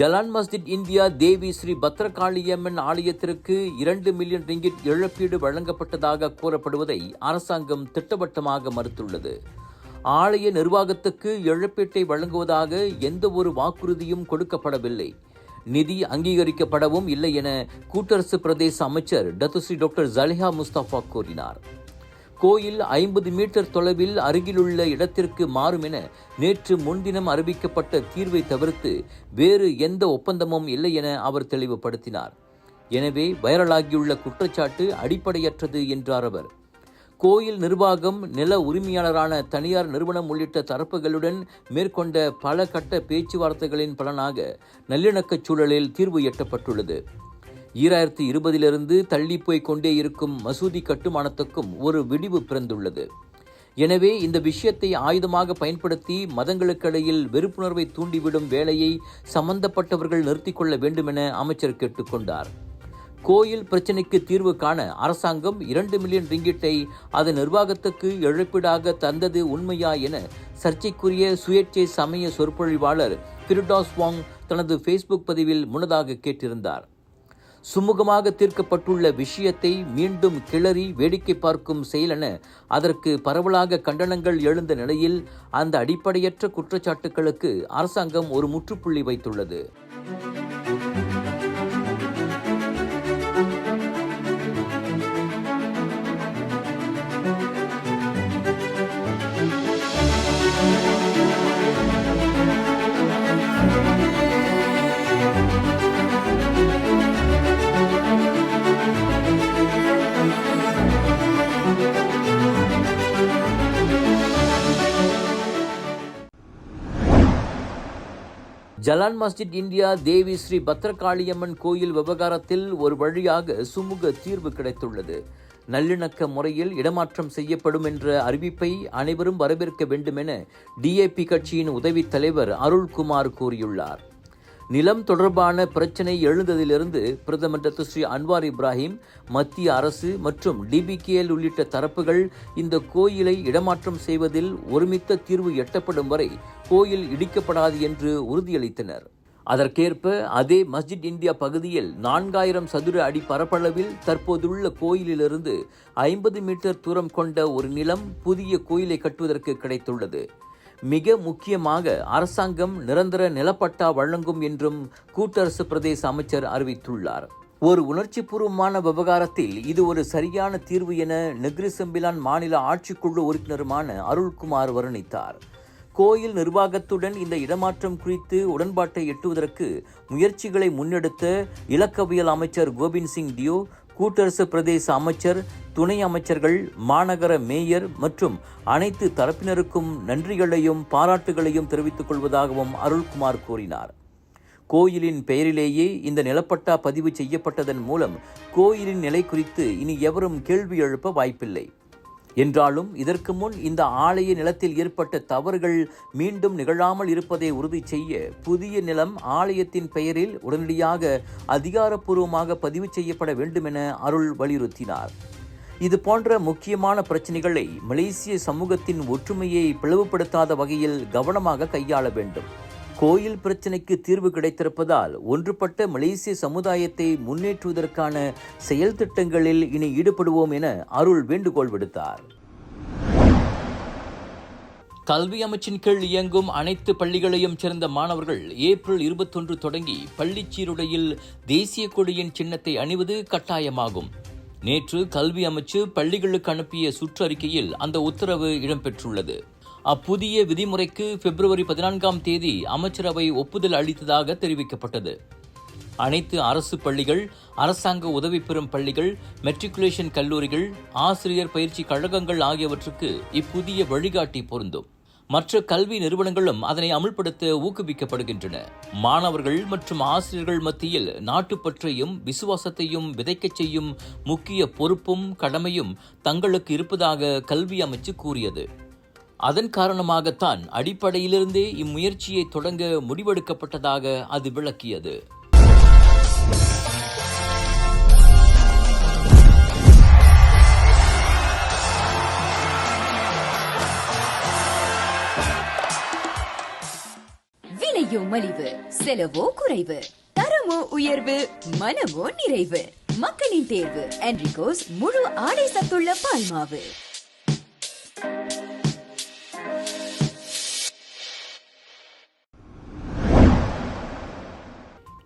Jalan Masjid India Devi Sri Bhadrakaliamman ஆலயத்திற்கு இரண்டு million ringgit இழப்பீடு வழங்கப்பட்டதாக கூறப்படுவதை அரசாங்கம் திட்டவட்டமாக மறுத்துள்ளது. ஆலய நிர்வாகத்துக்கு இழப்பீட்டை வழங்குவதாக எந்த ஒரு வாக்குறுதியும் கொடுக்கப்படவில்லை. நிதி அங்கீகரிக்கப்படவும் இல்லை என கூட்டரசு பிரதேச அமைச்சர் டத்துஸ்ரீ டாக்டர் ஜலிஹா முஸ்தபா கூறினார். கோயில் ஐம்பது மீட்டர் தொலைவில் அருகிலுள்ள இடத்திற்கு மாறும் என நேற்று முன்தினம் அறிவிக்கப்பட்ட தீர்வை தவிர்த்து வேறு எந்த ஒப்பந்தமும் இல்லை என அவர் தெளிவுபடுத்தினார். எனவே வைரலாகியுள்ள குற்றச்சாட்டு அடிப்படையற்றது என்றார் அவர். கோயில் நிர்வாகம் நில உரிமையாளரான தனியார் நிறுவனம் உள்ளிட்ட தரப்புகளுடன் மேற்கொண்ட பல கட்ட பேச்சுவார்த்தைகளின் பலனாக நல்லிணக்கச் சூழலில் தீர்வு எட்டப்பட்டுள்ளது. ஈராயிரத்தி இருபதிலிருந்து தள்ளி போய் கொண்டே இருக்கும் மசூதி கட்டுமானத்துக்கும் ஒரு விடிவு பிறந்துள்ளது. எனவே இந்த விஷயத்தை ஆயுதமாக பயன்படுத்தி மதங்களுக்கிடையில் வெறுப்புணர்வை தூண்டிவிடும் வேலையை சம்பந்தப்பட்டவர்கள் நிறுத்திக் கொள்ள வேண்டுமென அமைச்சர் கேட்டுக்கொண்டார் கோயில் பிரச்சினைக்கு தீர்வு காண அரசாங்கம் இரண்டு மில்லியன் ரிங்கிட்டை அதன் நிர்வாகத்துக்கு இழப்பீடாக தந்தது உண்மையா என சர்ச்சைக்குரிய சுயேட்சை சமய சொற்பொழிவாளர் பிரிடாஸ் வாங் தனது ஃபேஸ்புக் பதிவில் முன்னதாக கேட்டிருந்தார். சுமூகமாக தீர்க்கப்பட்டுள்ள விஷயத்தை மீண்டும் கிளறி வேடிக்கை பார்க்கும் செயலென அதற்கு பரவலாக கண்டனங்கள் எழுந்த நிலையில் அந்த அடிப்படையற்ற குற்றச்சாட்டுகளுக்கு அரசாங்கம் ஒரு முற்றுப்புள்ளி வைத்துள்ளது. Jalan Masjid India Devi Sri Bhadrakaliamman கோயில் விவகாரத்தில் ஒரு வழியாக சுமூக தீர்வு கிடைத்துள்ளது. நல்லிணக்க முறையில் இடமாற்றம் செய்யப்படும் என்ற அறிவிப்பை அனைவரும் வரவேற்க வேண்டும் என டிஏபி கட்சியின் உதவித் தலைவர் அருள்குமார் கூறியுள்ளார். நிலம் தொடர்பான பிரச்சினை எழுந்ததிலிருந்து பிரதமர் டாக்டர் ஸ்ரீ அன்வார் இப்ராஹிம் மத்திய அரசு மற்றும் டிபிகேஎல் உள்ளிட்ட தரப்புகள் இந்த கோயிலை இடமாற்றம் செய்வதில் ஒருமித்த தீர்வு எட்டப்படும் வரை கோயில் இடிக்கப்படாது என்று உறுதியளித்தனர். அதற்கேற்ப அதே மஸ்ஜித் இந்தியா பகுதியில் நான்காயிரம் சதுர அடி பரப்பளவில் தற்போதுள்ள கோயிலிலிருந்து ஐம்பது மீட்டர் தூரம் கொண்ட ஒரு நிலம் புதிய கோயிலை கட்டுவதற்கு கிடைத்துள்ளது. மிக முக்கியமாக அரசாங்கம் நிரந்தர நிலப்பட்டா வழங்கும் என்றும் கூட்டரசு பிரதேச அமைச்சர் அறிவித்துள்ளார். ஒரு உணர்ச்சிபூர்வமான விவகாரத்தில் இது ஒரு சரியான தீர்வு என நெக்ரி செம்பிலான் மாநில ஆட்சிக்குழு உறுப்பினருமான அருள்குமார் வர்ணித்தார். கோயில் நிர்வாகத்துடன் இந்த இடமாற்றம் குறித்து உடன்பாட்டை எட்டுவதற்கு முயற்சிகளை முன்னெடுத்த இலக்கவியல் அமைச்சர் கோபிந்த் சிங் டியோ கூட்டரசு பிரதேச அமைச்சர் துணை அமைச்சர்கள் மாநகர மேயர் மற்றும் அனைத்து தரப்பினருக்கும் நன்றிகளையும் பாராட்டுகளையும் தெரிவித்துக் கொள்வதாகவும் அருள்குமார் கூறினார். கோயிலின் பெயரிலேயே இந்த நிலப்பட்டா பதிவு செய்யப்பட்டதன் மூலம் கோயிலின் நிலை குறித்து இனி எவரும் கேள்வி எழுப்ப வாய்ப்பில்லை. என்றாலும் இதற்கு முன் இந்த ஆலய நிலத்தில் ஏற்பட்ட தவறுகள் மீண்டும் நிகழாமல் இருப்பதை உறுதி செய்ய புதிய நிலம் ஆலயத்தின் பெயரில் உடனடியாக அதிகாரப்பூர்வமாக பதிவு செய்யப்பட வேண்டும் என அருள் வலியுறுத்தினார். இது போன்ற முக்கியமான பிரச்சனைகளை மலேசிய சமூகத்தின் ஒற்றுமையை பிளவுபடுத்தாத வகையில் கவனமாக கையாள வேண்டும். கோயில் பிரச்சினைக்கு தீர்வு கிடைத்திருப்பதால் ஒன்றுபட்ட மலேசிய சமுதாயத்தை முன்னேற்றுவதற்கான செயல் திட்டங்களில் இனி ஈடுபடுவோம் என அருள் வேண்டுகோள் விடுத்தார். கல்வி அமைச்சின் கீழ் இயங்கும் அனைத்து பள்ளிகளையும் சேர்ந்த மாணவர்கள் ஏப்ரல் இருபத்தொன்று தொடங்கி பள்ளிச் சீருடையில் தேசிய கொடியின் சின்னத்தை அணிவது கட்டாயமாகும். நேற்று கல்வி அமைச்சு பள்ளிகளுக்கு அனுப்பிய சுற்றறிக்கையில் அந்த உத்தரவு இடம்பெற்றுள்ளது. அப்புதிய விதிமுறைக்கு பிப்ரவரி பதினான்காம் தேதி அமைச்சரவை ஒப்புதல் அளித்ததாக தெரிவிக்கப்பட்டது. அனைத்து அரசு பள்ளிகள் அரசாங்க உதவி பெறும் பள்ளிகள் மெட்ரிகுலேஷன் கல்லூரிகள் ஆசிரியர் பயிற்சி கழகங்கள் ஆகியவற்றுக்கு இப்புதிய வழிகாட்டி பொருந்தும். மற்ற கல்வி நிறுவனங்களும் அதனை அமுல்படுத்த ஊக்குவிக்கப்படுகின்றன. மாணவர்கள் மற்றும் ஆசிரியர்கள் மத்தியில் நாட்டுப்பற்றையும் விசுவாசத்தையும் விதைக்கச் செய்யும் முக்கிய பொறுப்பும் கடமையும் தங்களுக்கு இருப்பதாக கல்வி அமைச்சு கூறியது. அதன் காரணமாகத்தான் அடிப்படையிலிருந்தே இம்முயற்சியை தொடங்க முடிவெடுக்கப்பட்டதாக அது விளக்கியது. விலையோ மலிவு செலவோ குறைவு தரமோ உயர்வு மனமோ நிறைவு. மக்களின் தேர்வு என்ரிகோஸ் முழு ஆடை சத்துள்ள பால்மாவு.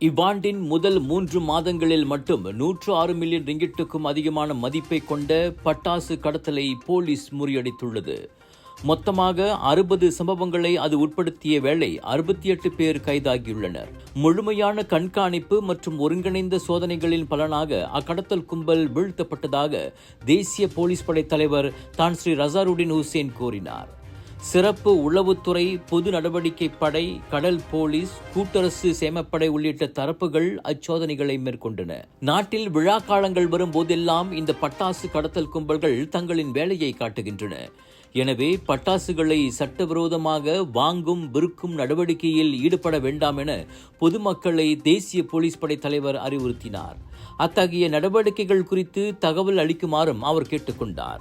இவ்வாண்டின் முதல் மூன்று மாதங்களில் மட்டும் நூற்று ஆறு மில்லியன் ரிங்கிட்டுக்கும் அதிகமான மதிப்பை கொண்ட பட்டாசு கடத்தலை போலீஸ் முறியடித்துள்ளது. மொத்தமாக அறுபது சம்பவங்களை அது உட்படுத்திய வேளை அறுபத்தி எட்டு பேர் கைதாகியுள்ளனர். முழுமையான கண்காணிப்பு மற்றும் ஒருங்கிணைந்த சோதனைகளின் பலனாக அக்கடத்தல் கும்பல் வீழ்த்தப்பட்டதாக தேசிய போலீஸ் படை தலைவர் தான் ஸ்ரீ ரசாருடின் ஹுசேன் கூறினார். சிறப்பு உளவுத்துறை பொது நடவடிக்கை படை கடல் போலீஸ் கூட்டரசு சேமப்படை உள்ளிட்ட தரப்புகள் அச்சோதனைகளை மேற்கொண்டன. நாட்டில் விழா காலங்கள் வரும் போதெல்லாம் இந்த பட்டாசு கடத்தல் கும்பல்கள் தங்களின் வேலையை காட்டுகின்றன. எனவே பட்டாசுகளை சட்டவிரோதமாக வாங்கும் விற்கும் நடவடிக்கையில் ஈடுபட வேண்டாம் என பொதுமக்களை தேசிய போலீஸ் படை தலைவர் அறிவுறுத்தினார். அத்தகைய நடவடிக்கைகள் குறித்து தகவல் அளிக்குமாறும் அவர் கேட்டுக்கொண்டார்.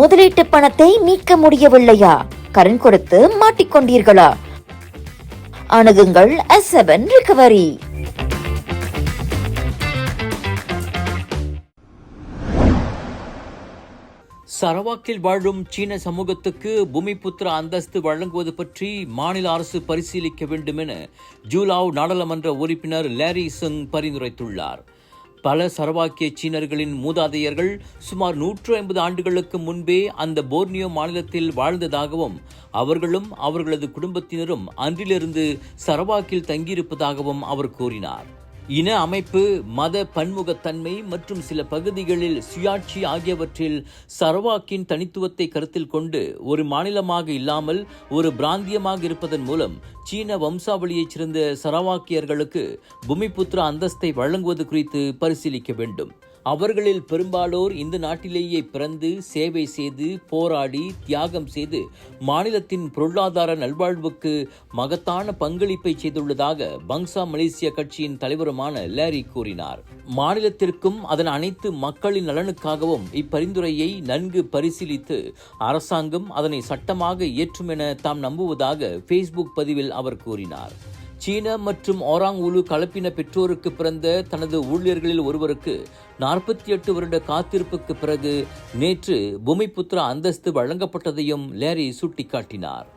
முதலீட்டு பணத்தை மீட்க முடியவில்லையா? கடன் கொடுத்து மாட்டிக்கொண்டீர்களா? அணுகுங்கள் எஸ் செவன் ரிகவரி சரவாக்கில் வாழும் சீன சமூகத்துக்கு பூமிபுத்திர அந்தஸ்து வழங்குவது பற்றி மாநில அரசு பரிசீலிக்க வேண்டும் என ஜூலாவ் நாடாளுமன்ற உறுப்பினர் லேரி சிங் பரிந்துரைத்துள்ளார். பல சரவாக்கிய சீனர்களின் மூதாதையர்கள் சுமார் நூற்று ஐம்பது ஆண்டுகளுக்கு முன்பே அந்த போர்னியோ மாநிலத்தில் வாழ்ந்ததாகவும் அவர்களும் அவர்களது குடும்பத்தினரும் அன்றிலிருந்து சரவாக்கில் தங்கியிருப்பதாகவும் அவர் கூறினார். இன அமைப்பு மத பன்முகத்தன்மை மற்றும் சில பகுதிகளில் சுயாட்சி ஆகியவற்றில் சரவாக்கின் தனித்துவத்தை கருத்தில் கொண்டு ஒரு மாநிலமாக இல்லாமல் ஒரு பிராந்தியமாக இருப்பதன் மூலம் சீன வம்சாவளியைச் சேர்ந்த சரவாக்கியர்களுக்கு பூமிபுத்திர அந்தஸ்தை வழங்குவது குறித்து பரிசீலிக்க வேண்டும். அவர்களில் பெரும்பாலோர் இந்த நாட்டிலேயே பிறந்து சேவை செய்து போராடி தியாகம் செய்து மாநிலத்தின் பொருளாதார நல்வாழ்வுக்கு மகத்தான பங்களிப்பை செய்துள்ளதாக பங்சா மலேசிய கட்சியின் தலைவருமான லேரி கூறினார். மாநிலத்திற்கும் அதன் அனைத்து மக்களின் நலனுக்காகவும் இப்பரிந்துரையை நன்கு பரிசீலித்து அரசாங்கம் அதனை சட்டமாக ஏற்றும் என தாம் நம்புவதாக ஃபேஸ்புக் பதிவில் அவர் கூறினார். சீன மற்றும் ஓராங் உலு கலப்பின பெற்றோருக்கு பிறந்த தனது ஊழியர்களில் ஒருவருக்கு நாற்பத்தி எட்டு வருட காத்திருப்புக்கு பிறகு நேற்று பூமிபுத்திர அந்தஸ்து வழங்கப்பட்டதையும் லேரி சுட்டிக்காட்டினார்.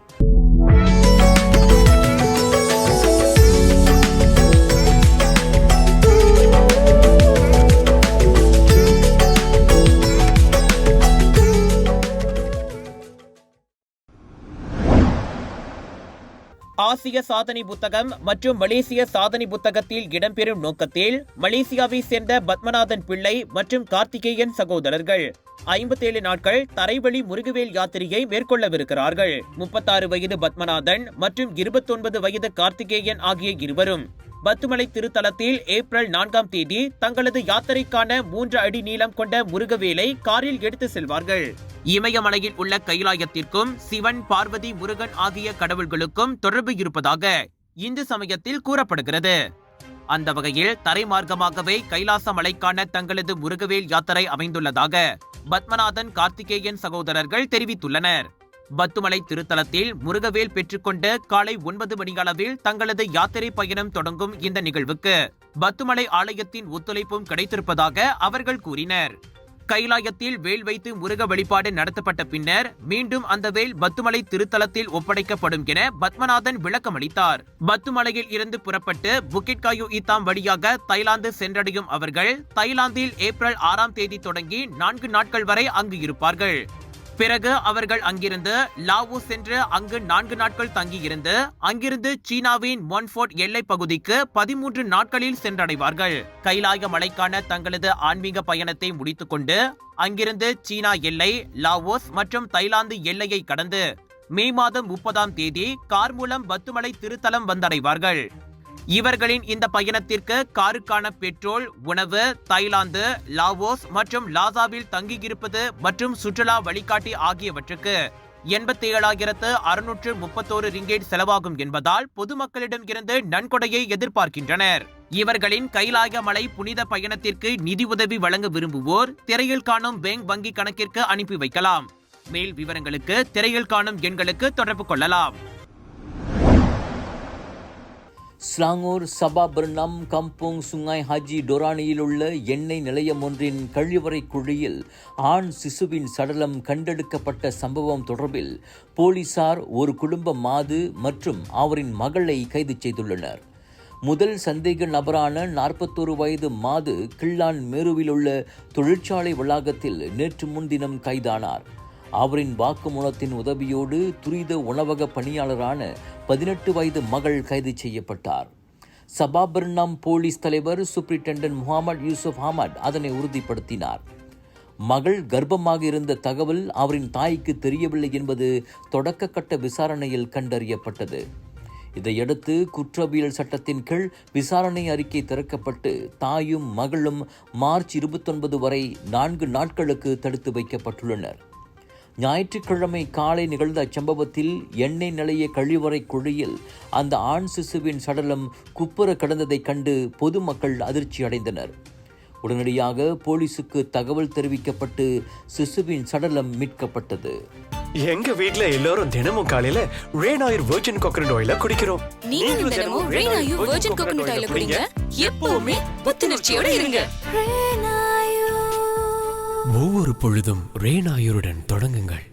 ஆசிய சாதனை புத்தகம் மற்றும் மலேசிய சாதனை புத்தகத்தில் இடம்பெறும் நோக்கத்தில் மலேசியாவை சேர்ந்த பத்மநாதன் பிள்ளை மற்றும் கார்த்திகேயன் சகோதரர்கள். ஐம்பத்தேழு நாட்கள் தரைவழி முருகவேல் யாத்திரையை மேற்கொள்ளவிருக்கிறார்கள். முப்பத்தாறு வயது பத்மநாதன் மற்றும் இருபத்தொன்பது வயது கார்த்திகேயன் ஆகிய இருவரும். பத்துமலை திருத்தலத்தில் ஏப்ரல் நான்காம் தேதி தங்களது யாத்திரைக்கான மூன்று அடி நீளம் கொண்ட முருகவேலை காரில் எடுத்து செல்வார்கள். இமயமலையில் உள்ள கைலாயத்திற்கும் சிவன் பார்வதி முருகன் ஆகிய கடவுள்களுக்கும் தொடர்பு இருப்பதாக இந்து சமயத்தில் கூறப்படுகிறது. அந்த வகையில் தரைமார்க்கமாகவே கைலாச மலைக்கான தங்களது முருகவேல் யாத்திரை அமைந்துள்ளதாக பத்மநாதன் கார்த்திகேயன் சகோதரர்கள் தெரிவித்துள்ளனர். பத்துமலை திருத்தலத்தில் முருகவேல் பெற்றுக்கொண்டு காலை ஒன்பது மணி அளவில் தங்களது யாத்திரை பயணம் தொடங்கும் இந்த நிகழ்வுக்கு பத்துமலை ஆலயத்தின் ஒத்துழைப்பும் கிடைத்திருப்பதாக அவர்கள் கூறினர். கைலாயத்தில் வேல் வைத்து முருக வழிபாடு நடத்தப்பட்ட பின்னர் மீண்டும் அந்த வேல் பத்துமலை திருத்தலத்தில் ஒப்படைக்கப்படும் என பத்மநாதன் விளக்கமளித்தார். பத்துமலையில் இருந்து புறப்பட்டு புக்கிட்காயு இத்தாம் வழியாக தைலாந்து சென்றடையும் அவர்கள் தைலாந்தில் ஏப்ரல் ஆறாம் தேதி தொடங்கி நான்கு நாட்கள் வரை அங்கு இருப்பார்கள். பிறகு அவர்கள் அங்கிருந்து லாவோ சென்று அங்கு நான்கு நாட்கள் தங்கியிருந்து அங்கிருந்து சீனாவின் மொன்ஃபோர்ட் எல்லை பகுதிக்கு பதிமூன்று நாட்களில் சென்றடைவார்கள். கைலாய மலைக்கான தங்களது ஆன்மீக பயணத்தை முடித்துக்கொண்டு அங்கிருந்து சீனா எல்லை லாவோஸ் மற்றும் தைலாந்து எல்லையை கடந்து மே மாதம் முப்பதாம் தேதி கார் மூலம் பத்துமலை திருத்தலம் வந்தடைவார்கள். இவர்களின் இந்த பயணத்திற்கு காருக்கான பெட்ரோல் உணவு தாய்லாந்து லாவோஸ் மற்றும் லாசாவில் தங்கியிருப்பது மற்றும் சுற்றுலா வழிகாட்டி ஆகியவற்றுக்கு எண்பத்தி ஏழாயிரத்து அறுநூற்று முப்பத்தோரு ரிங்கேட் செலவாகும் என்பதால் பொதுமக்களிடம் இருந்து நன்கொடையை எதிர்பார்க்கின்றனர். இவர்களின் கைலாய மலை புனித பயணத்திற்கு நிதி உதவி வழங்க விரும்புவோர் திரையில் காணும் பேங்க் வங்கி கணக்கிற்கு அனுப்பி வைக்கலாம். மேல் விவரங்களுக்கு திரையில் காணும் எண்களுக்கு தொடர்பு கொள்ளலாம். ஸ்லாங்கூர் சபாபர்ணம் கம்போங் சுங்காய் ஹாஜி டொரானியில் உள்ள எண்ணெய் நிலையம் ஒன்றின் கழிவறை குழியில் ஆண் சிசுவின் சடலம் கண்டெடுக்கப்பட்ட சம்பவம் தொடர்பில் போலீசார் ஒரு குடும்ப மாது மற்றும் அவரின் மகளை கைது செய்துள்ளனர். முதல் சந்தேக நபரான நாற்பத்தோரு வயது மாது கிள்ளான் மேருவில் உள்ள தொழிற்சாலை வளாகத்தில் நேற்று முன்தினம் கைதானார். அவரின் வாக்குமூலத்தின் உதவியோடு துரித உணவக பணியாளரான பதினெட்டு வயது மகள் கைது செய்யப்பட்டார். சபாபர்ணம் போலீஸ் தலைவர் சூப்பரிண்டென்டன்ட் முகமது யூசுப் அஹமத் அதனை உறுதிப்படுத்தினார். மகள் கர்ப்பமாக இருந்த தகவல் அவரின் தாய்க்கு தெரியவில்லை என்பது தொடக்க கட்ட விசாரணையில் கண்டறியப்பட்டது. இதையடுத்து குற்றவியல் சட்டத்தின் கீழ் விசாரணை அறிக்கை திறக்கப்பட்டு தாயும் மகளும் மார்ச் இருபத்தொன்பது வரை நான்கு நாட்களுக்கு தடுத்து வைக்கப்பட்டுள்ளனர். ஞாயிற்றுக்கிழமை காலை நிகழ்ந்த அச்சம்பவத்தில் எண்ணெய் நிலைய கழிவறை குழியில் அந்த ஆண் சிசுவின் சடலம் குப்புற கிடந்ததைக் கண்டு பொதுமக்கள் அதிர்ச்சி அடைந்தனர். உடனடியாக போலீசுக்கு தகவல் தெரிவிக்கப்பட்டு சிசுவின் சடலம் மீட்கப்பட்டது. எங்க வீட்ல எல்லாரும் தினமும் காலையில ஆயில் வெர்ஜின் கோகனட் ஆயில குடிக்கிறோம். நீங்களும் தினமும் ரெய்னாயு வெர்ஜின் கோகனட் ஆயில குடிங்க. எப்பவுமே புத்துணர்ச்சியோட இருங்க. ஒவ்வொரு பொழுதும் ரேன் ஆயுருடன் தொடங்குங்கள்.